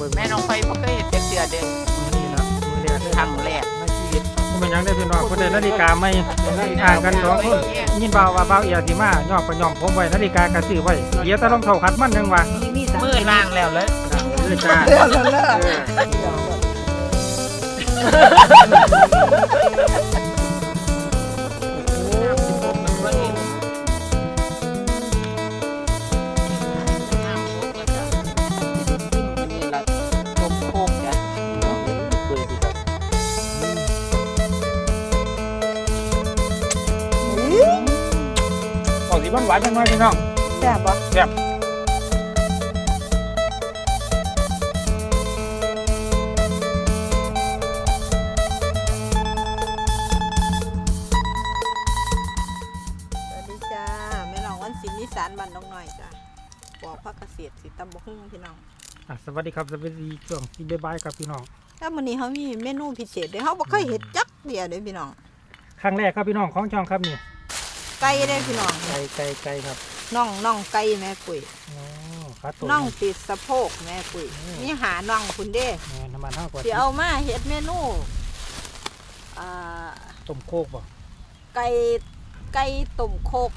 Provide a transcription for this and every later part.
เบิ่งแม่น้องไฟบ่เคยเห็นจักเทื่อเด้มือนี่ละมือแรกเลยครั้งแรกในชีวิตบ่เป็นหยังได้พี่น้องคนใดนาฬิกาไม่ห่างกันสองคนยินบ่าวว่าบ่าวเอียสิมาย่อมก็ย่อมผมไว้นาฬิกากระซื้อไว้เดี๋ยวแตะลองเท่าขัดมันยังว่ามือล่างแล้วเลยเออจ้าเออ ออกสีหวานๆจังหน่อยพี่น้องแซ่บบ่แซ่บสวัสดีจ้าแม่น้องวันศิลป์นิสานบ้านน้องน้อยจ้าบอกพักเกษตรสิตำบกหุ่งพี่น้องอะสวัสดีครับสวัสดีช่วงที่บ๊ายบายครับพี่น้องแล้วมื้อนี้เขามีเมนูพิเศษเด้อเฮาบ่เคยเฮ็ดจักเดียวเด้อพี่น้องครั้งแรกครับพี่น้องของช่องครับนี่ ไก่เด้อพี่น้องไก่ไก่ไก่ครับน่องน่องไก่แม่ปุ๋ยอ๋อขาตัวน่องติดสะโพกแม่ปุ๋ยอืมมีหาน่องคุณเด้แม่น้ำมันเท่าก่อนสิเอามาเฮ็ดเมนูอ่าต้มโคกบ่ไก่ไก่ต้มโคก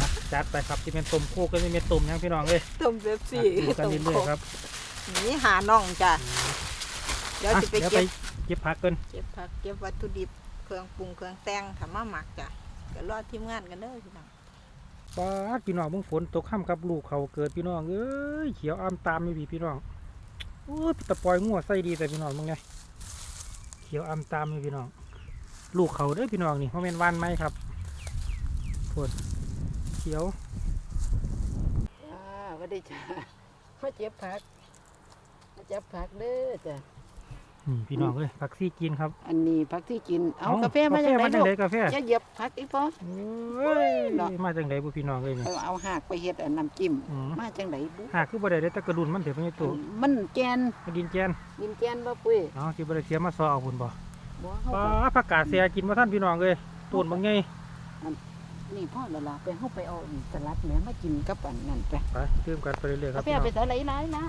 อะจัดไปครับที่เป็นต้มโคกก็จะเป็นต้มยังพี่น้องเลยต้มเป๊ปซี่อะดูกันต้มเรื่โคอยกๆครับนี่หาน่องจ้ะเดี๋ยวอะสิไปเดี๋ยวเก็ไปบเก็บผักกันเก็บผักเก็บวัตถุดิบเครื่องปรุงเครื่องแต่งทำมาหมักจ้ะ ก็รอทีมงานกันเด้อพี่น้องป้าดพี่น้องมึงฝนตกค่ำกับลูกเขาเกิดพี่น้องเอ้ยเขียวอ้ามตามไม่พี่พี่น้องโอ้ยตะปล่อยงัวใส่ดีแต่พี่น้องมึงไงเขียวอ้ามตามไม่พี่น้อง ลูกเขาเด้อพี่น้องนี่เพราะเป็นวันไหมครับฝนเขียวอ่าบ่ได้จ้ะมาเจ็บผักมาเจ็บผักเด้อจ้ะนี่ พี่น้องเอ้ยผักซี่กินครับ อันนี้ผักที่กิน เอาเอ้กาแฟมาจากไหนกาแฟมาจากไหนลูกกาแฟอย่าเหยียบผักอีพ่อเอ้ยเนาะ มาจากไหนบุพี่น้องเลยนี่ เอาเอาหากไปเฮ็ดอันน้ำจิ้ม อืม มาจังไดบุหากคือบ่ได้ได้แตะกระดุนมันเถอะพี่ตัวมันแกนมาดินแกนดินแกนบ่ปุ้ยเนาะที่บ่ได้เสียมาซอเอาพุ่นบ่บ่เฮาป้าก็ดผักกาดเสียกินบ่ทันพี่น้องเลยต้นบางไงนี่พ่อละล่ะไปเฮาไปเอาอันสลัดแหมมากินกับอันนั่นไปไปเติมกันไปเรื่อยๆครักาบแฟพี่น้องไปใส่ไหลหลายนะ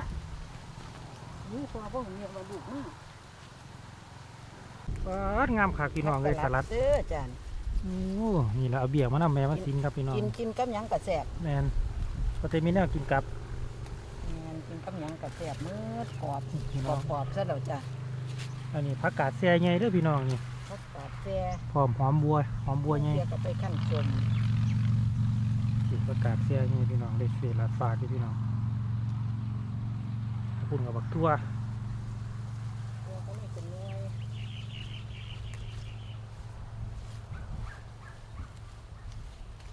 นี่พ่อบ่เรียกว่าลูกมาป้า ดงามคักพี่น้องเลยสลัดเด้อจานโอ้นี่แหละเอาเบียร์มานำแม่มากินครับพี่น้องกินกินกับหยังก็แซ่บแม่นก็จะมีแนวกินกับแม่นกินกับหยังก็แซ่บมืดกรอบพี่กรน้ออบงกรอบซะแล้วจ้ะอันนี้ผักกาดเสียใหญ่เด้อพี่น้องนี่ผักกาดแซ่พร้อมหอมบัวหอมบัวใหญ่เสียก็ไปขั้นชมสิผักกาดเสียใหญ่พี่น้องได้เสียละฝากที่พี่น้องพุ่นกับบักทั่วตัวก็นี่เป็นหน่วย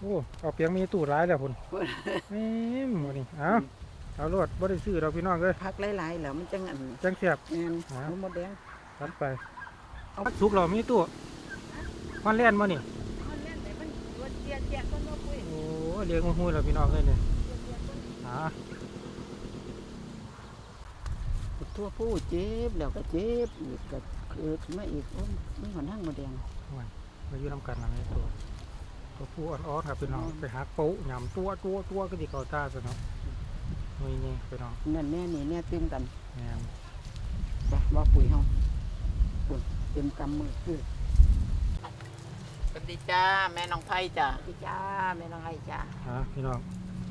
โอ้เอาเปียงมีตู้ร้ายแล้วพุ่นแม่มวันนี้เอาเอารวดบ่ได้ซื้อเราพี่น้องเลยผักหลายๆแล้วมันจังอันจังเสียบแม่นหาหมูหมดแดงรัดไปเอาสุกเรามีตู้ฮอนแล่นมานี่มันเล่นแต่มันมันเจียเจียก็บ่ปุ้ยโอ้เลี้ยงหูเราพี่น้องเลยเนี่ยหาทั่วผู้เจ็บแล้วก็เจ็บอีกก็เกิดมาอีกโอ้ยมันหัวนั่งหมดแดงมาอยู่นำกันนะนี่ตัว ตัวผู้อ่อนๆครับพี่น้องไปหาโป๊ะยำตัวตัวตัวก็ดีเกาตาซะเนาะนี่นี่พี่น้องนั่นแน่นี่แน่ตึมกันแม่นบ่บ่ปุ๋ยเฮาปุ่นเต็มกำมือคือสวัสดีจ้าแม่น้องไผ่จ้าสวัสดีจ้าแม่น้องไผ่จ้าฮะพี่น้อง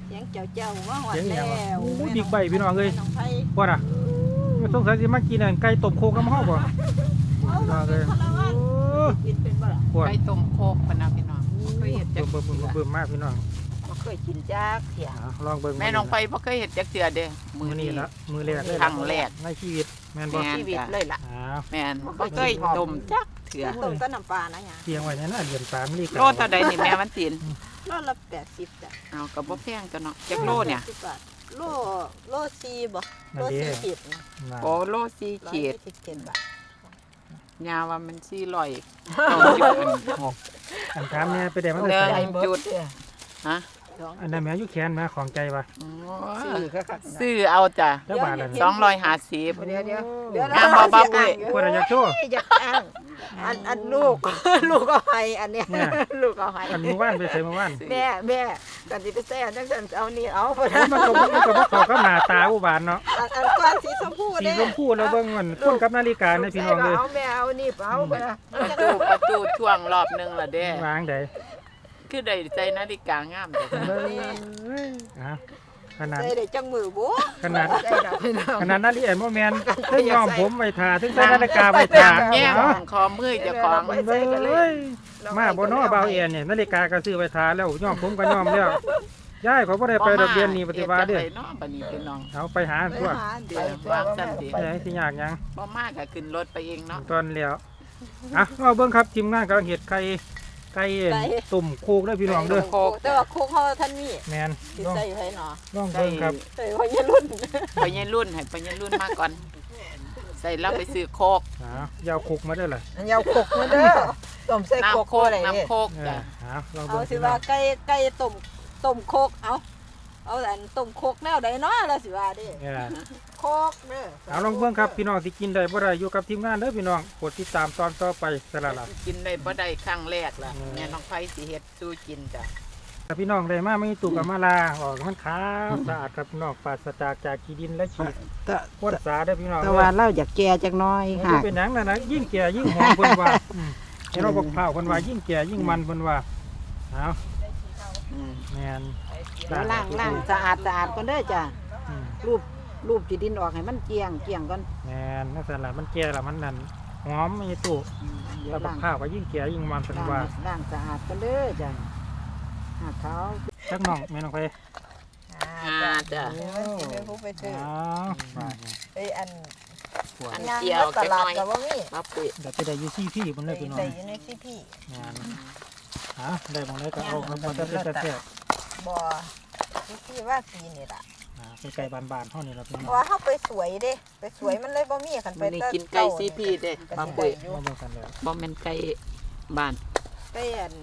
เสียงเจ้าเจ้าว่าหวัดเสียงหยัแล้งวะวโอ้ยบิ๊กไบค์พี่น้องเอ้ยแม่น้องไผ่ว่าน่ะไม่สงสัยสิมากินอันไก่ต้มโคกน้ำห้อบ่เอาพี่น้องเอ้ยคารวะโอ้กินเป็นบ่ล่ะปวดไก่ต้มโคกพะนะพี่ น้องบ่เคยเห็นจัเบิ่กมเบิ่มเบิ่มเบิ่มมากพี่น้องบ่เคยกินจักเที่ยอะลองเบิ่งแม่น้องไผ่บ่เคยเห็นจักเทื่อเด้มือนี้ละมือแรกเลยครั้งแรกในชีวิตแม่นบ่แม่นชีวิตเลยล่ะอ้าวแม่นบ่เคยต้มจักเทื่อต้มต้นน้ำปลานะหยังเตียงไว้เนี่ยนะเหรียญสามลีกโลเท่าใดนี่แม่มันตินโลละ80จ้ะเอาก็บ่แพงจ้ะเนาะจักโลเนี่ย80บาทโลโลสี่บ่นั่โลนเด้สี่ขีดนะน่ะโอ้โลสี่ขีด127บาทยาว่ามัน400 90 อันถามเนี่ยไปได้มาเด้แต่อไสจุดฮะ สองอันนั้นแม่อยู่แขนแม่ของใจวะซื้อซื้อเอาจ้ะจักบาทละสองร้อยห้าสิบ เดี๋ยวเดี๋ยวโอ้เดี๋ยวงามบ่บ่ปุ้ยคนอยากโชว์ อยากอ้างอันอันลูกลูกก็ให้อันเนี้ยเนี่ย ลูกก็ให้อันเมื่อวานไปใส่เมื่อวานแม่แม่กันสิไปแซ่จังซั่นเอานี่เอาไปโอ้ยมันก็มันก็บ่เข้ากับหน้าตาอุบานเนาะอันอันก้อนสีชมพูสีเด้ชมพูแล้วเบิ่งมันพ่นกับนาฬิกาในพี่น้องเลยเอาแม่เอานี่เอาไปนะประตูประตูช่วงรอบหนึงล่ะเด้วางได้ คือได้ใจนาฬิกางามแต่เบิ่งอะขนาดใส่ได้จังมือบ่ขนาดใส่ดอกพี่น้องขนาดนาฬิกาบ่แม่นถึงยอมผมไว้ทาถึงใส่นาฬิกาไว้ทาแย่งเนาะคอมือเจะของเบิ่งเอ้ยมาบ่เนาะเบาเอียนเนี่ยนาฬิกาก็ซื้อไว้ทาแล้วยอมผมก็ยอมแล้วยายเขาบ่ได้ไปดอกเบี้ยนี้ปฏิบัติเด้อเฮ็ดจังไดเนาะบัดนี้พี่น้องเอาไปหาไปตัวหาเดี๋ไปยววางซั่นติไปหาสิยากหยังบ่มากก็ขึ้นรถไปเองเนาะ ตอนแล้วอะเอาเบิ่งครับทีมงานกำลังเฮ็ดไก่ไก่ ตุ่มโคกเด้อพี่น้องเด้อโคกแต่ว่าโคกเฮาท่านมีแม่นสิลองใส่ไผเนาะลองเบิ่งครับใส่ไว้อยารุ่นไปยัยรุ่นให้ไปยัยรุ่นมาก่อน ใส่แล้วไปซื้อโคกอ้าวยาวโคกมาเด้อล่ะอันยาวโคกมาเด้อต้มใส่โคกน้ำโคกอะไรน้ำนี่โคกเอจ้ะอเอาลองเอาเบิ่งสิพี่น้ว่าองไก่ไก่ต้มต้มโคกเอา เอาอันต้มโคกแนวใดเนาะล่ะสิว่าเด้เออโคกเด้อเอาลองเบิ่งครับพี่น้องสิกินได้บ่ได้อยู่กับทีมงานเด้อพี่น้องกดติดตามตอนต่อไปสละล่ะ กินได้บ่ได้ครั้งแรกล่ะอืมแม่น้องไผสิเฮ็ดสู้กินจ้ะ ถ้าพี่น้องได้มาไม่ตุกกับมาลาออกมันขาวสะอาดครับพี่น้องปราศจากจากขี้ดินและขี้แต่พ่นสาเด้อพี่น้องแต่ว่าเราอยากแก่จักหน้อยมันสิเป็นหยังน่ะนะยิ่งแก่ยิ่งหอมเพิ่นว่าอืมเห็นเราบอกข้าวเพิ่นว่ายิ่งแก่ยิ่งมันเพิ่นว่าเอาอืมแม่น แล้วล้างล้างสะอาดสะอาดก่อนเด้อจ้ะอืมรูปรูปที่ดินออกให้มันเกลี่ยงเกลี่ยงก่อนแม่นนั่นแหละมันแก่แล้วมันนั่นหอมไม่ตุเดี๋ยแล้ววบอกล้างข้าวก็ยิ่งแก่ยิ่งมันเพิ่นล้างว่าล้างสะอาดก่อนเด้อจ้ะหาเขาจักน้องแม่น้องไปอ่าจ้ะ เดี๋ยวมันสิไปผู้ไปซื้ออ้าวว่าไงไอ้อันอันย่างเกี่ยวตจักหลาดน้อย ก็บ่มีมาปุ๋ยเดี๋ยวจะได้อยู่ซี่พี่เพิ่นเลยพี่น้องใส่อยู่ในซีพีงานฮะได้หมองได้ก็เอาครับมันจะเป็นแต่ แท้บ่ซีพีว่าสีนี่ล่ะอ่าใกล้ๆบ้านๆเฮานี่ล่ะพี่เพน้องราะว่าเฮาไปสวยเด้ ไปสวยมันเลยบ่มีคันไปมันนี่แต่กินไก่ซีพีเด้ก็มาสิปุ๋ได้ยอยู่มาเบิ่งกันแล้วบ่แม่นไก่บ้านไก่อัน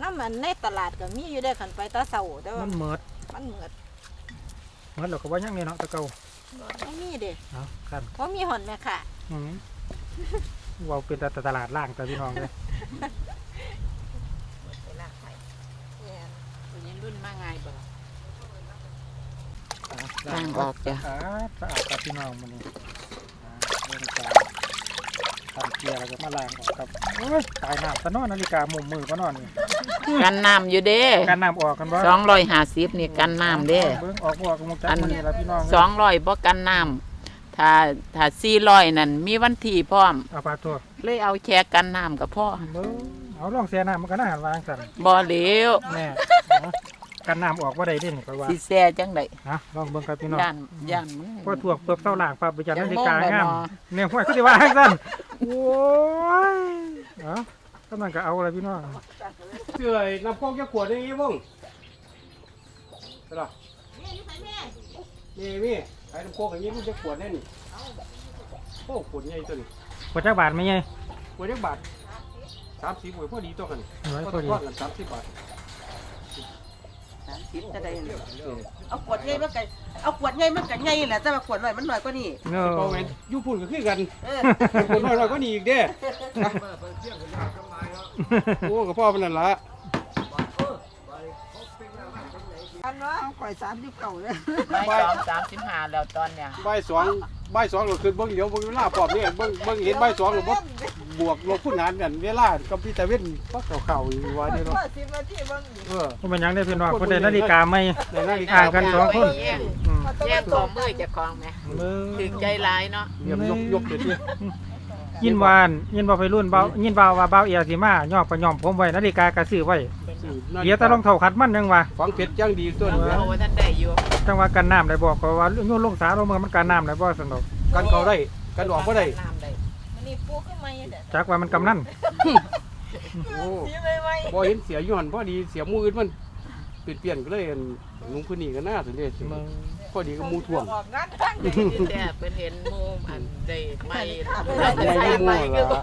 น้ำมันในตลาดก็มีอยู่ได้คันไปแตาเช้าแต่ว่ามันเหมิดมันเหมือดเหมิดแล้วก็บ่ยังนี่เนาะแตะเก่าบ่มีเด้เอากันบ่มีหอนแม่ค่ะอืมเว้าเป็นแต่ตลาดล่างแต่พี่น้องเลย ไปลากไปแม่น เป็นยัง รุ่นมาง่ายบ่อะล้างออกจ้ะสะอาดสะอาดกับพี่น้องมื้อนี้อ่าเรื่องการทำเกียร์แล้วก็มาล้างออกครับโอ้ยตายน้ำตะนอนนาฬิกามุมมือบ่นอนนี่กันน้ำอยู่เด้การน้ำออกกันบ่สองร้อยห้าสิบนี่กันน้ำเด้ เบิ่งออกบ่ออกก็มุกจักอันมื้อนี้ล่ะพี่น้องสองร้อยบ่กันน้ำถ้าถ้าสี่ร้อยนั่นมีวันที่พร้อม เอาปลาตัวเลยเอาแค่กันน้ำกับพ่อเบิ่งเอาลองเสียน้ำมันก็น่าหันวางสั่นบ่เหลวแน่เอา กันน้ำออกบ่ได้เด่นก็ว่าสิแซ่จังไดฮะลองเบิ่งครับพี่น้องย่านย่านมึงพอถ่วงเปลือกเต้าหลางปั๊บไปจับนาฬิกายังมองได้งามเนาะเนี่ยห้วยคือสิว่าให้สั่นโอ้ยเอ้ากำลังก็เอาอะไรพี่น้องเสื่อยน้ำโคกจะขวดได้ยังบ้งใช่หรอนี่มี่ไอ้น้ำโคกอย่างนี้มันจะขวดได้นี่โอ้ขวดใหญ่ตัวนี้บ่จักบาทไหมไงขวดยักบาทสามสิบหวยพอดีตัวกันน้อยก็พอต้องดีทอดกันสามสิบ บาทคิดจะได้เอาขวดใหญ่มันก็เอาขวดใหญ่มันก็ใหญ่แหละแต่ว่าขวดน้อยมันน้อยกว่านี้เงอพอเว้นอยูพุ่นก็คือกันเออขวดน้อยๆก็นี่อีกเด้โอ้กับพ่อเป็นนั่นละอันว่าข่อย39เลยไม่สองสามสิบห้าแล้วตอนเนี้ย ใบายสอง ใบายสองเราขึ้นเบิ้งเดี๋ยวเบิ้งเวลาปอบเนี่ยเบิ้งเบิ้งเห็นใบายสองหรือบ่บวกลบคูณหารกันเวลากับพี่ตะเว้นก็เข่าๆอยู่ว่าเนี่ยเนาะว่า10นาทีเบิ่งอยู่เออบ่เป็นหยังได้อพี่น้องคนได้นาฬิกาไหมในนาฬิกาห่างกันสองคน แย่งอืมแย่งของมือเจะคลองไหมเบิ่งถึงใจร้ายเนาะเยี่ยมยกยกเด็ดเนี่ยยินวานยินบ่ไปรุ่นเบายินเบาว่าเบาเอียสิมาย่อก็ย่อมผมไว้นาฬิกาก็ซื้อไว้ เดี๋ยวแตะรองเท้าขัดมันยังว่าฝังเพชรย่างดีตัวเรานี้โอ้ท่านได้อยู่จังว่ากันน้ำได้บอกว่าโยนลงสาลงเมืองมันกันน้ำได้บ่สนุกกันเขาได้กันออกก็ได้น้ำได้มันนี่ปูขึ้นมาอยู่เด้อจักว่ามันกำนันโอ้สีไว้ไว้พอเห็นเสียย้อนพอดีเสียมืออื่นมันเปลี่ยนเปลี่ยนก็เลยอันลุงคนนี้ก็น่าสนใจพอดีก็มูท่วงออกงานทั้งแต่เป็นเห็นหมูอันได้ไม่ไม่มูละ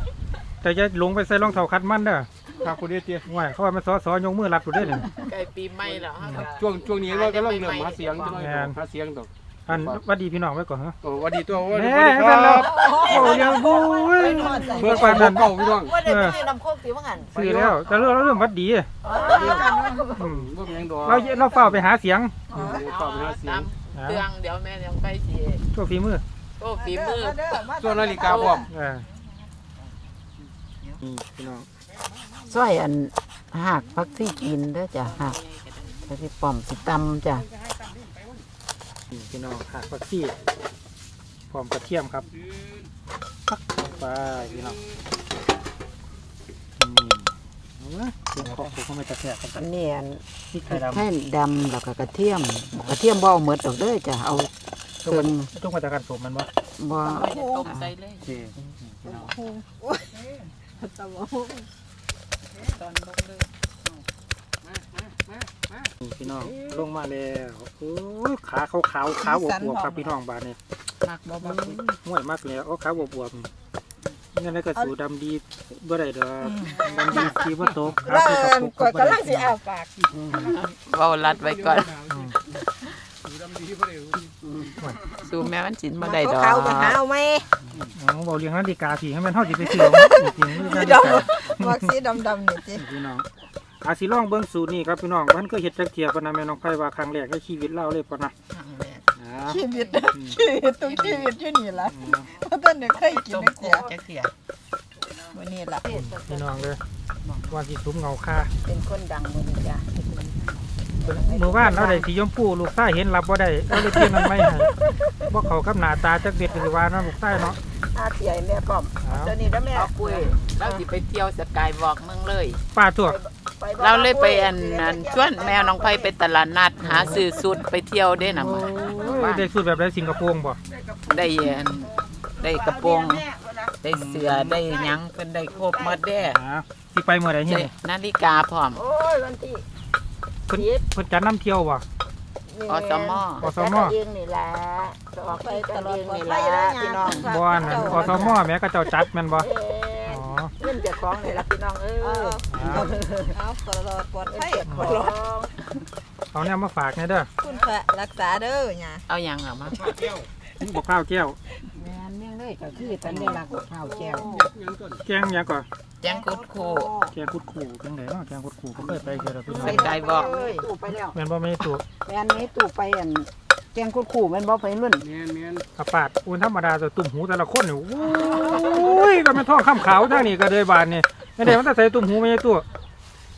แต่จะลงไปใส่รองเท้าขัดมันเด้อ ครับคนเดียวเตี้ยว่าเขาว่ามันซอสอยกมือรับอยู่ได้อนี่ใกล้ปีใหม่แล้วฮะ ช่วงช่วงนี้เราก็เริ่มเริ่มหาเสียงใช่ไหมหาเสียงดอกอันหวัดดีพี่น้องไว้ก่อนฮะโอ้สวัสดีตัวสวัสดีแม่คกันรัแล้วบโอ้ยังบู้ยเมื่อก่อนนั้นเก่าพี่น้องว่าได้ไปนำโคกสิว่างั้นซื้อแล้วแต่เรื่องเราเรื่องหวัดดีอืมบ่มีหยังดอกเราเราเฝ้าไปหาเสียงเออเข้าไปหาเสียงเครื่องเดี๋ยวแม่ยังไปสิโชว์ฝีมือโอ้ฝีมือตัวนาฬิกาพร้อมเออนี่พี่น้อง ซอยอันหักพักที่กินเด้อจ้ะหักพักที่ป้อมสิตำจ้ะนี่พี่น้องหักผักชีพร้อมกระเทียมครับปักลงไปพี่น้องนี่เอาละเดี๋ยวขอบคุณเข้ามาจะแทกกันอันนี้อันพริกไทยดำแท่นดำแล้วก็กระเทียมกระเทียมบ่เอาหมดดอกเด้อจ้ะเอาจุกเพิ่มานจุกมาจากการสมมันบ่บ่ต้มใส่เลยโอเคพี่น้อง ตะบ่ฮู้ ตอนลงเลยนี่พี่น้องลงมาแล้วโอ้ยขาขาวขาวๆขาวอวบๆครับพี่น้องบาดนี้มักบ่บ่ห่วยมากแล้วโอ้ขาวอวบๆนี่นั่นแหละก็สูดำดีบ่ได้ดอกดำดีสีบ่ตกขาแล้วคืออันตกดกำลังสิอ้าปากเว้ารัดไว้ก่อนอืมสู่แม่มันสินบ่ได้ดอก เขาๆก็หาเอาไหม เอาเบาเลี้ยงนาฬิกาพี่ให้มันเท่าสิไปเสื่อมจริงๆไม่ได้นาฬิกา มักสีดำๆนี่จิพี่น้องอาสิลองเบิ่งสูตรนี้ครับพี่น้องมันก็เฮ็ดจักเทียปะนะแม่น้องไผว่าครั้งแรกในชีวิตเราเลยปะนะอ่าชีวิตชีวิตทุกชีวิตอยู่นี่ล่ะเพราะตอนนี้เคยกินต้มนักโคเสียกจักเสียวันนี้ล่ะพี่น้องเลยวันที่สุมเงาคาเป็นคนดังมื้อนี้จ้ะ เมื่อวานเราได้สีชมพูลูกชายเห็นรับบ่ได้เราเลยเปลี่ยนมันไม่ให้บ่เข้ากับหน้าตาจักเบ็ดก็สิว่าเนาะลูกชายเนาะอาเสียให้แม่ป้อมอ้าวตัวนี้เด้อแม่เอาปุ้ยเราสิไปเที่ยวสกายวอล์กเมืองเลย ป้าตัวไปบ่เราเลยไปอันนั้นชวนแมวน้องไผไปตลาดนัดหาซื้อสุดไปเที่ยวเด้น่ะโอ้มายได้สูตรแบบไรสิงคโปร์บ่ได้อันได้กระโปรงได้เสื้อได้หยังเพิ่นได้ครบหมดเด้อ่าสิไปเมื่อใดนี่ได้นาฬิกาพร้อมโอ้ยวันที่ เพิ่นเพิ่นจัดน้ำเที่ยวบ่นี่อสมอสม เองนี่ล่ะจะออกไปไปตตลลออดดเองปลอดนี่ภัยล่ะแล้วพี่น้องบ่อันนั้นอสมแม่ก็เจ้าจัดแม่นบ่เอ้ยอ๋อเงินเจากของนี่ล่ะพี่น้องเอ้เอายเอาเอาตลอดปลอดภัยของเอาเนี่ยมาฝากแหน่เด้อคุณพระรักษาเด้อหย่าเอาหยังล่ะมาบ่ข้าวแก้วแม่นแม่ง เลยก็คือตอนนี้ล่ะข้าวแก้วแกงหยังก่อนแจ้งกุดคูแกงคุดขู่จังไดเนาะแกงคุดขู่ก็เคยไปเจอแล้วพี่น้องไปไกลบอกเอ้ยตู้ไปแล้วแม่นบ่แม่นตัวแม่นนี้ตู้ไปอันแกงคุดขู่แม่นบ่ไปรุ่นแม่นแม่นกระปาดอุ่นธรรมดาแต่ตุ่มหูแต่ละคนนี่โอ้ยก็แม่นท้องข้ามขาวทางนี้ก็เลยบานนี่ไม่ได้มันจะใส่ตุ่มหูไม่ใช่ตัว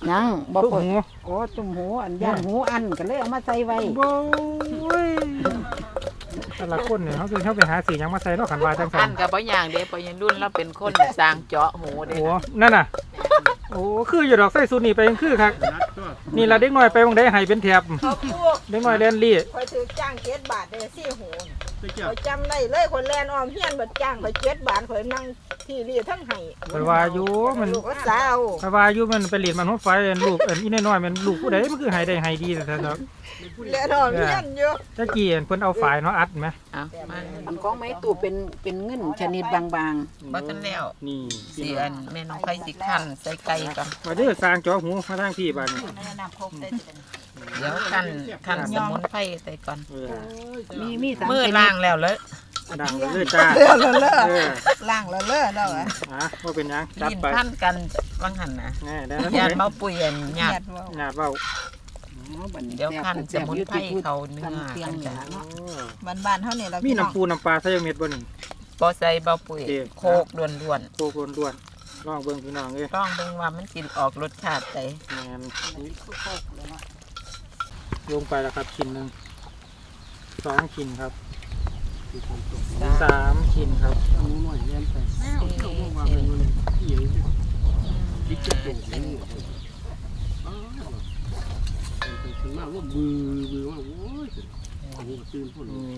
ยังบ่ตุ่มเปิดหูโอ้ตุ่มหูอันย่างหูอันก็เลยเอามาใส่ไว้โอ้ย แต่ละคนเนี่ยเขาคือเขาไปหาสีหยังมาใส่เนาะขันวาจังสัอันนกับบ่อย่างเด้ปอยันรุ่นเราเป็นคนสร้างเจาะหูเด้โอ้นั่นน่ะ โอ้คืออยู่ดอกใส่สูทนี่ไปยังคือคักนัดตัวนี่ละเด็กน้อยไปบางได้ให้เป็นแถบเขาพวกเด็กน้อยเล่นลี่คอยถือจ้างเจ็ดบาทเด้อสี่หูไป เกี่ยวคอยจำได้เลยคนแลนออมเฮียนบัดจ้างคอยเจ็ดบาทคอยนั่งที่เรียทั้งไห้ไปว่าอยู่มันลูกก็สาวไปว่าอยู่มันไปเรียนมันหัวไฟอันลูกอันอีน้อยๆมันลูกผู้ใดมันคือให้ได้ให้ดีแต่เนาะแลนออมเฮียนอยู่ตะกี้อันเพิ่นเอาฝายเนาะอัดไหมเอามาอันของไม้ตู้เป็นเป็นเงินชนิดบางบ่ทันแล้วนี่สิอันแม่น้องไผสิคั่นใส่ไก่ก่อนมาเด้อสร้างจอหูมาทางพี่บ้านนี่ เดี๋ยวคั่นคั่นสมุนไพรใส่ก่อน เออๆมีมีสามมือชนิดล้างแล้วเลยดังเลยจ้าเลือแล้วเลือเออล่างแล้วเลือแล้วอะอะว่าเป็นหยังจัดลิ้นไปพันกันว่างหันนะแน่ได้นั้นยานเลยเมาปุ๋ยอันหยาดเว่าหยาดเว้าเดี๋ยวคั่นสมุนไพรเขาเนื้อเตียกังนนี่จ้ะล่ะเนาะโอ้บ้านๆเฮานี่ล่ะมีพี่น้องน้ำปูน้ำปลาใส่เม็ดบ่นี่บ่ใส่เบาปุ๋ยเอ๊ะโคกล้วนโคกล้วนๆลองเบิ่งพี่น้องเอ้ยๆต้องเบิ่งว่ามันกินออกรสชาติใดแม่น ลงไปแล้วครับชิ้นหนึงสองชิ้นครับสามชิ้นครับหมูหน่อยเล่นไปเขาบอกว่าเป็นมันเหี่ยวดิกระโดดนี่อ้าวเป็นถึงมากว่าบือบือว่าโอ้ยโอ้โหตื่นพุ่นนี่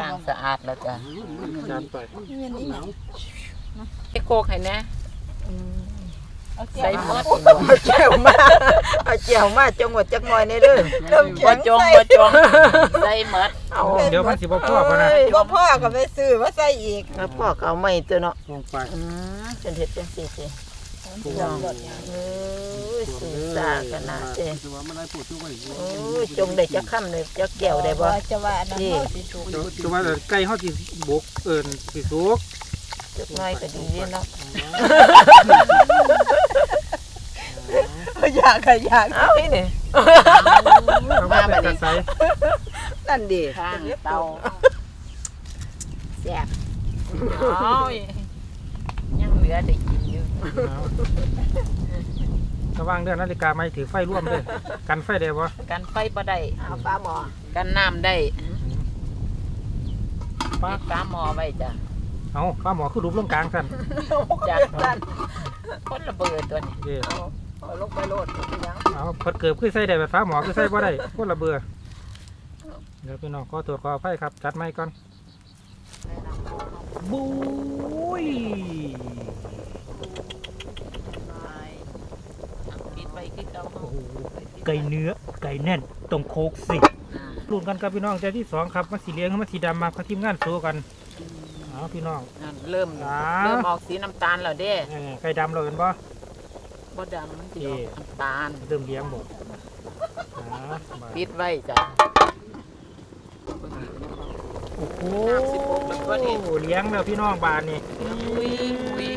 ล้างสะอาดแล้วจ้ะจัดไปหนาวไอ้โคกให้แหนะ เอาใส่เจียวหมดเอาแก้วมาเอาแก้วมาจังหวัดจักหน่อยในเด้อเริ่มบ่แข็งจงใส่บ่จงใส่หมดเอาเดี๋ยวมันสิบ่พอพอนะ บ่พ่อก็ไปซื้อมาใส่อีกแล้วพ่อก็เอาไม้ตัวเนาะลงไปอืมจังเฮ็ดจังซี่สิโอ้พี่น้องเอ้ยสูงสาขนาดเด้แต่ว่ามันได้ปวดตัวไว้อยู่โอ้ยจงได้จักค่ำเลยจักแก้วได้บ่จะว่าอันนั้นนี่เฮาสิสุกจะว่าแต่ไก่เฮาสิบกเอิ้นสิสุกจักหน้อยก็ดีเนาะ อยากก็อยากเอาอีนี่เอามาเป็นกระใสนั่นดิข้างเตาแซ่บโอ้ยยังเหลือได้กินอยู่ระวังเด้อนาฬิกาไม่ถือไฟร่วมเด้อกันไฟได้บ่กันไฟบ่ได้เอาปลาหมอกันน้ำได้ป้าปิดฟ้าหม้อไว้จ้ะเอาป้าหมอคือรูปลงกลางสั่นจากคนระเบิดตัวนี้ เด้อเอาลงไปโลดเป็นหยังเอาเพิ่นเกิบคือใส่ได้แบบฟ้าหมอคือใส่บ่ได้คนละเบื่อเดี๋ยวพี่น้องขอตรวจขออภัยครับ จัดไม้ก่อนบุ้ยปิดไว้คือเก่าโอ้โหไก่เนื้อไก่แน่นตรงโคกสิรุ่นกันครับพี่น้องใจที่สองครับมาสีเหลืองกับมาสีดำมาพัทีมงานโซกันเอาพี่น้องอ่าเริ่ม อ่า เริ่มออกสีน้ำตาลแล้วเด้ เออไก่ดำเราเห็นบ่ บ่ดำมันสิออกเอ๊ะน้ำตาลเริ่มเลี้ยงบ่อ่ามาปิดไว้จ้ะโอ้โหน้ำสิบหกแล้วก็นี่เลี้ยงแล้วพี่น้องบานนี่อุ้ยอุ้ย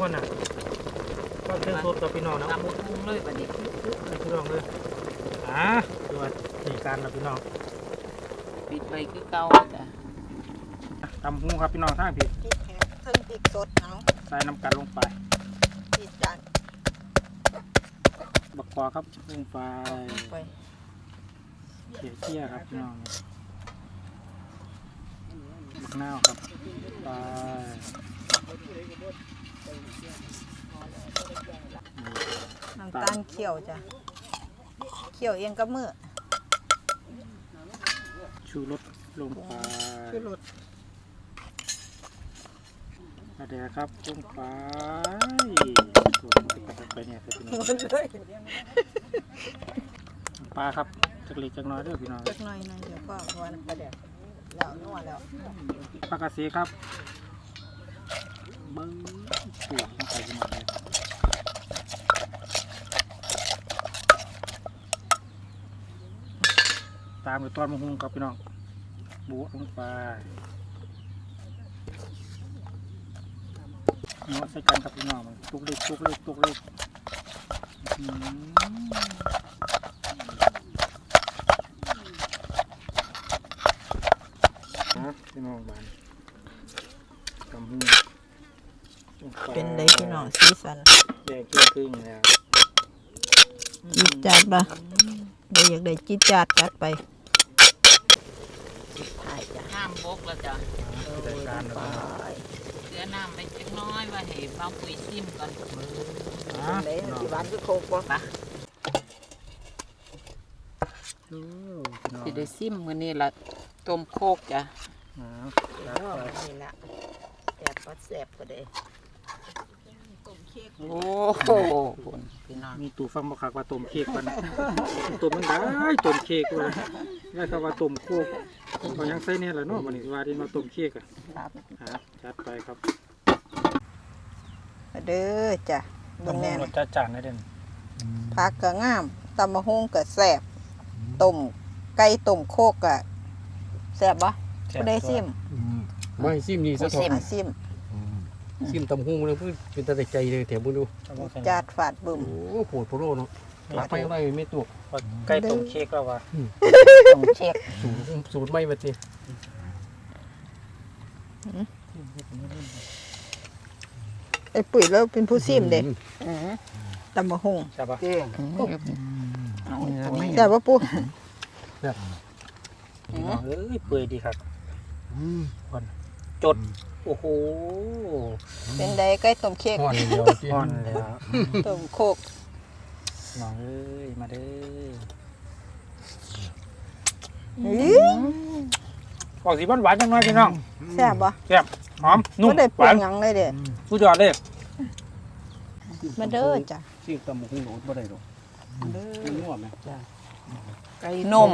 มันน่ะก็เชิญสดกับพี่น้องนะตำบุกุ้งเลยบัดนี้พี่น้องเลยอ่าดูว่านี่การเราพี่น้องปิดไว้คือเก่าจ้ะตำหูครับพี่น้องทางผิดพริกแห้งเพิ่งพริกสดเอาใส่น้ำกันลงไป พริกจาน บักกวาครับลงไปไปเขี่ยเขี่ยครับพี่น้องบักนาวครับไปน้ำตาลเคี่ยวจ้ะเคี่ยวเองกับมือชูรสลงไปคือรสกระ เดียครับลงไปส่วนที่กระเดไปเนี่ยครับพี่น้องเลยปลาครับจักเล็กจักน้อยเด้อพี่น้องจักหน่อยหนึงเดี๋ยวก็วันประเดี๋ยวแล้วนัวแล้วปลากระสีครับเบิ้งปวดลงไปพี่น้องเลยตามไปตอนมะฮุงครับพี่น้องบุลงไป เนาะใส่กันครับพี่น้องตุกเล็กตุกเล็กตุกเล็กอื้อหือนะพี่น้องบานกำหูลงไเป็นไดพี่น้องสีสันแดงครึ่งครึ่งๆแล้วจีดจัดปะได้อยากได้จีดจัดจัดไปถ่ายจ้ะน้ำบกแล้วจ้ะจัดการแล้วนะเหลือน้ำไปจักหน้อยว่าให้บ้าปุ๋ยซิมก่อนอะพี่น้องหวานคือโคกบ่ปะดูพี่น้องสิได้ซิมมื้อนี้ละต้มโคกจ้ะอ่าจัดไปนี่ละแซ่บก็แซ่บก็ได้โอ้โหคุณพี่น้องมีตู่ฟังบอกคักว่าต้มเค้กกันต้มมันได้ต้มเค้กเลยได้คำว่าต้มโคก เขายังใส่เนี่ยแหละเนาะวันนี้ว่าที่มาต้มเค้กอะครับอะจัดไปครับเด้อจ้ะเบิ่งแน่รนะสจัดจานได้เด่นผักก็งามตำมะฮุงก็แซ่บต้มไก่ต้มโคกก็แซ่บบ่บ่ได้ซิมไม่ซิมนี่สะท้อนอะซิมซิมตำหูเลยเพื่อเป็นตาใจเลยแถมบุญดูจัดฝาดบึ้มโอ้โหโผล่โปรโลเนาะ หลับไปอะไรไม่ตัวใกล้ต้มเค้กแล้ววะต้มเช็คสูตรสูตรไม่มาสิไอ้ปุ๋ยแล้วเป็นผู้ซิมเด้อือตำมะฮุงใช่ปะเอาเนื้อไม่แซ่บบ่ปู่พี่น้องเอ้ยเปื่อยดีครับจด โอ้โหเป็นไดไก่ต้มเค้กห่อนเดียวอ่อนแล้วต้มโคก น้องเอ้ย มาเด้ออื้อออกสีหวานหวานๆจังน้อยพี่น้องแซ่บบ่แซ่บหอมนุ่มบ่ได้หปรุวางนหยังเลยเด้สุดยอดเลยมาเด้อจ้ะซิมตำหูโหลดบ่ได้หรอกเป็นง่วงไหมไก่นม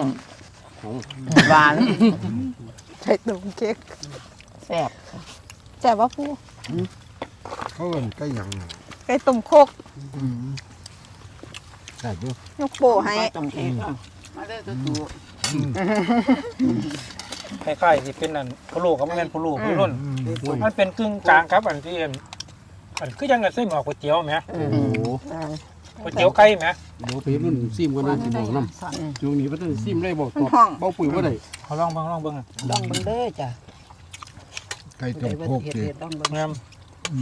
หวานไก่ต้มเค้กแซ่บแซ่บบ่ปู่เขาเอิ้นไก่หยังน่ะไไก่ต้มโคก ได้อยู่ยกโปให้ตรงเค้กอะมาเด้อตัวตูคล้ายๆสิเป็นอันพะโล้ก็บ่แม่นพะโล้พี่รุ่นโอ้ยมันเป็นกึ่งกลางครับ อันที่อันอันคือยังกับเส้นหมอกก๋วยเตี๋ยวแหมโอ้โหก๋วยเตี๋ยวไก่แหมเดี๋ยวไปรุ่นซิมกันนะสิบอกน้ำช่วงนี้มันต้องซิมได้บอกตอบเบาปุ๋ยว่าได้เขาลองเบิ่งลองเบิ่งอะลองเบิ่งเด้อจ้ะไก่ต้มโคกเฮ็ดสิเฮ็ดลองเบิ่งแม่มอื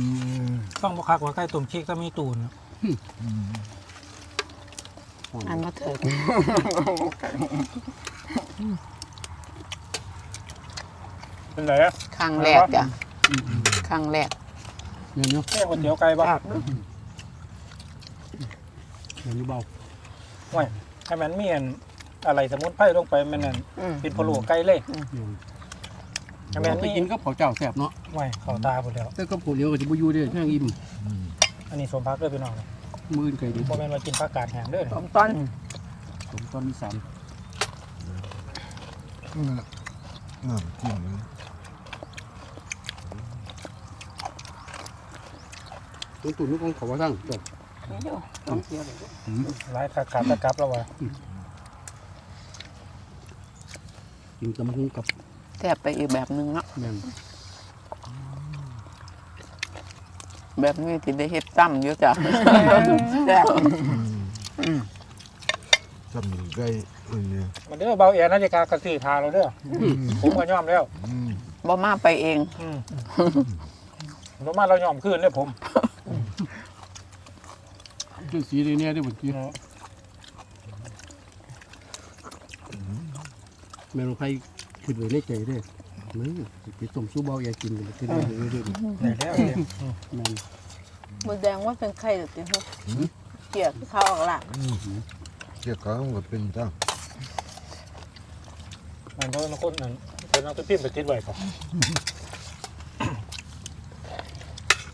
มต้องบ่คักว่าไก่ต้มเค้กก็มีตูน อืมอันมาเถิดเป็นไรอะครั้งแรกจ้ะครั้งแรกเงี้ยเนาะแค่ก๋วยเตี๋ยวไก่บ่เงี้ยเบาให้มันมีอันอะไรสมุนไพรลงไปมันนั่นอืมเป็นพะโล้ไก่เลยเงี้ยให้มันไปมีกินกับข้าวเจ้าแซ่บเนาะไว้เข้าตาหมดแล้วแต่กับข้าวเหนียวก็จะบ่อยู่เด้อแห้งอิ่มอืมอันนี้สมพักเด้อพี่น้อง มื้ออนไก่ดิบ่แม่นว่ากินผักกาดแห้งเด้อต้มตอนผมตอนมีสามนั่นแหละน้ำจิ้มมันตุ้นตุ้นนี่ของเขาว่าทั้งจบนี่เด้อต้องเสียเลยหลายขาดขาดตะกลับแล้วว่ะกินตำหุ้งกับแทบไปอีกแบบหนึงเนาะ แม่นแบบนี้ที่ได้เฮ็ดซ้ำอยู่จ้ะแซ่บจำมีไก่อันนี้มันเด้อเบาแอนนาฬิกากระสีทาเราเด้อผมก็ยอมแล้วอืมบ่มาไปเองอืมลงมาเรายอมคืนเลยผมชื่อสีนี่เนี่ยได้อเมื่อกี้แม่นองไผคิดไว้ในใจเด้อ มื้อสิต้มซุปเบาอย่ากินกันขึ้นมาเรื่อยได้แล้วเนี่ยๆแม่นหมือแดงว่าเป็นไข่หรือติฮะเกลียดเข้าออกละอืมเจ้าของก็เป็นจ้ามันเพราะมันคนนั้นเป็นเอาตัวปิ้นไปติดไว้ก่อน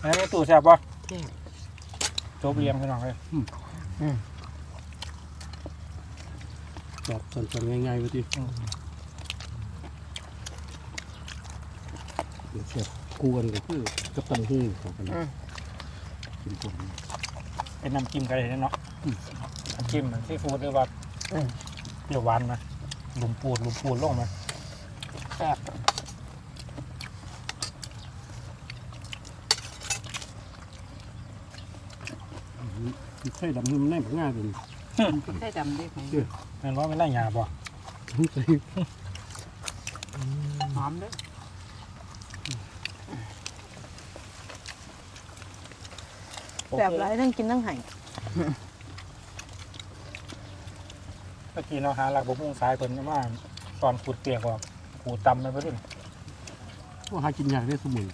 อันนี้ตู้แซ่บป่ะจบเรียงพี่น้องเลยตอบสั้นๆง่ายๆว่าติเดี๋ยวแซ่บคู่กันก็คือกับตำหุ้งของกันนะกินผมเป็นน้ำจิ้มไก่เนาะน้ำจิ้มเหมือนซีฟู้ดหรือว่าเปรี้ยวหวานไหมหลุมปูดหลุมปูดลงไหมแซ่บที่ใช่ดำนุ่มแน่นง่ายเลยใส่ดำดิแม่นว่าไม่ได้หยาบป่ะใส่หอมเด้อ แบบไรทั้งกินทั้งไห้เมื่อกี้เราหาหลักบุ้งซ้ายเพิ่นมาตอนขูดเปียกออกขูดตำไปเพิ่นว่าหากินยากได้สมุน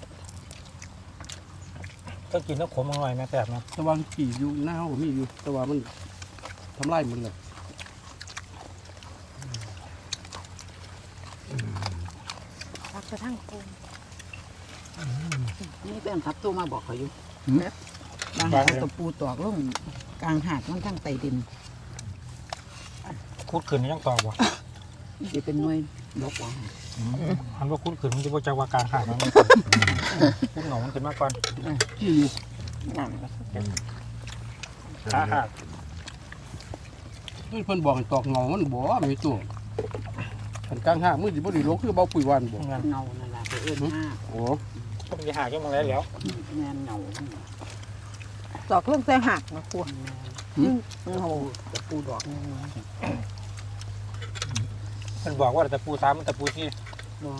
ก็กินน้ำขมอร่อยแม่แซ่บนะแต่ว่าขี่อยู่หน้าเขาก็มีอยู่แต่ว่ามันทำลายหมันเลยพักกระทั่งกูนี่เป็นทับตู้มาบอกเขาอยู่ บางหาตะปูตอกลงกลางหาดมันทั้งไตดินคูดขึ้นยังตอบว่ะสิเป็นหน่วยดอกหวานหันว่าคูดขึ้นมันจะบ่จักว่ากลางหาดมันคูดเหงามันขึ้นมาก่อนขี่อยู่นั่นหาหาดเพื่อนเพิ่นบอกให้ตอกเงามันบ่ไม่ตัวขันกลางห้างมือสิบ่ได้ลกคือเบาปุ๋ยหวานบ่งานเงานั่นล่ะไปเอิ้นห้าโอ้ก็มีหาดยังมาแล้วแล้วแม่นเงา ตอกเรื่องใส่หักนะครัวโอ้โหตะปูดอกนี่มันบอกว่าแต่ปูสามมันแต่ปูที่บ่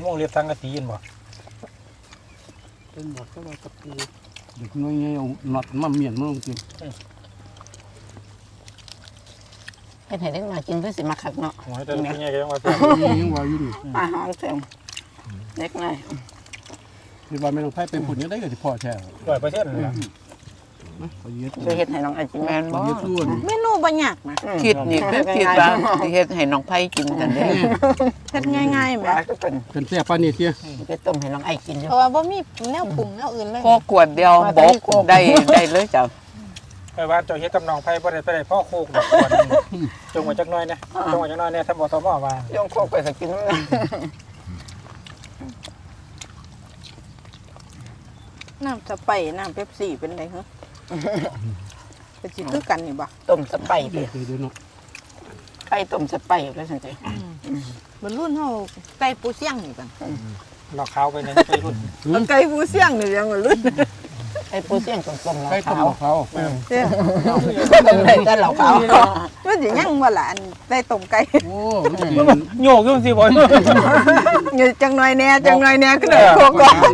ม่วงเรียบสังกะสียินบ่เป็นบอกก็ว่าตะปูเด็กน้อยๆเอาน็อตมาเมียนมาลงกินเฮ็ดให้เด็กน้อยกินเพื่อสิมาคักเนาะหอยแต่ละปีใหญ่ก็ยังว่าแซ่บนี่ยังว่าอยู่นี่อาหารเสริมเด็กน้อย คิดว่าแม่น้องไผเป็นผุนยังได้ก็สิพอแท้ร้อยเปอร์เซ็นต์เลยล่ะนะขอเย็ดจะเฮ็ดให้น้องไอจิแม่นขอบ่เย็ดส่วนเมนูบะหยักนะคิดนี่คือคิดว่าสิเฮ็ดให้น้องไผกินกันเด้เฮ็ดง่ายๆแหมก็เป็นเป็นแซ่บปานนี้เตี้ยไปต้มให้น้องไอกินอยู่เพราะว่าบ่มีแนวปรุงแนวอื่นเลยพอกวดเดียวบกได้ได้เลยจ้ะไปว่าเจ้าเฮ็ดกับน้องไผบ่ได้ไปได้พ่อโคกดอกก่อนจงไว้จักหน่อยนะจงไว้จักหน่อยเนี่ยท่านบ่ตมว่าย่องโคกไปสักกิน น้ำสไปร์น้ำเป๊ปซี่เป็นไรฮะเป็นสิคือกันนี่บ่ต้มสไปซ์เดี๋ยวเดี๋ยวเนาะไก่ต้มสไปซ์แล้วสันติบรรลุนเฮาไก่ปูเสี่ยงนี่กัน เราขาวไปในไปรุ่นเอาไก่ปูเสี่ยงนี่ยังบรรลุน ไอ้ปูเสี่ยงต้มๆแล้วใกล้ต้มขาวมะพร้าวเด้อได้แต่เหล่าขาวมันสิยังบ่ล่ะอันไก่ต้มไก่ โอ้มันสิโยกยุ่งสิบ่อยอยู่จังหน่อยแหน่จังหน่อยแหน่คือเด้อโคกปัก่ญอนหา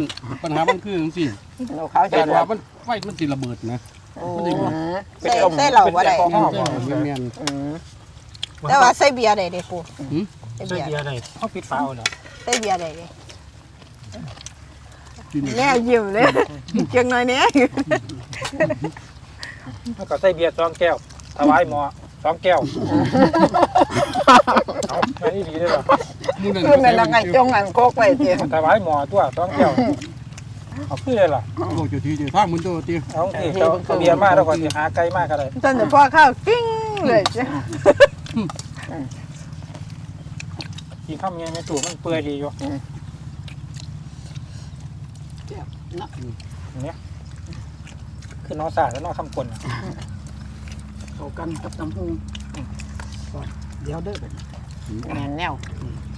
ปัญหามันคือจังซี่เหล่าขาวแต่จะว่ามันไฟมันสิระเบิดนะมันสิบ่ใส่ใส่เหล้าบ่ได้เป็นแอลกอฮอล์บ่แม่นแต่ว่าใส่เบียร์ได้เด้ปูใส่ใส่เบียร์เบียร์ได้เขาปิดฝาเอาเนาะใส่เบียร์ได้เด้กิน แน่ยิ้มเลยจังหน่อยแหน่แล้วก็ใส่เบียร์สองแก้วถวายหมอสองแก้วเอาไม่ดีเลยหรอมื้อนั้นคือแม่นางไงจงอันโคกไว้ติถวายหมอตัวสองแก้วเอาคือเลยล่ะบอกเจ้าที่เจ้าทางมันตัวติเอาที่เจ้าเอาเบียร์มาแล้วก็สิหาไก่มากก็ได้ตอนนี้พ่อเข้ากิ้งเลยจ้ะกินข้าวเงี้ยไม่ถูกมันเปื่อยดีอยู่ เนี่ยคือน้องสาแล้วน้องคำกลน่ะเข้ากันกับน้ำหูเดี๋ยวเด้อบัดแม่นแนว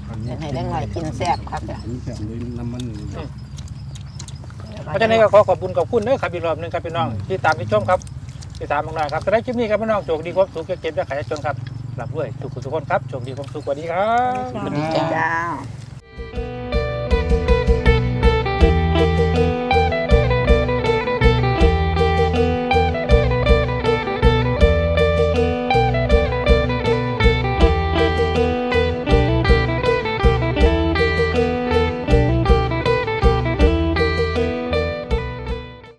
อันนี้จะให้ได้หน่อยกินแซ่บครับจ้ะอันนี้แซ่บเลยน้ำมันนี่เพราะฉะนั้นก็ขอขอบคุณขอบคุณเด้อครับอีกรอบหนึงครับพี่น้องที่ตามที่ชมครับที่ตามน้องๆครับสำหรับคลิปนี้ครับพี่น้องโชคดีความสุขเก็บได้ขายจนครับหลับด้วยทุกคนทุกคนครับโชคดีความสุขสวัสดีครับสวัสดีจ้า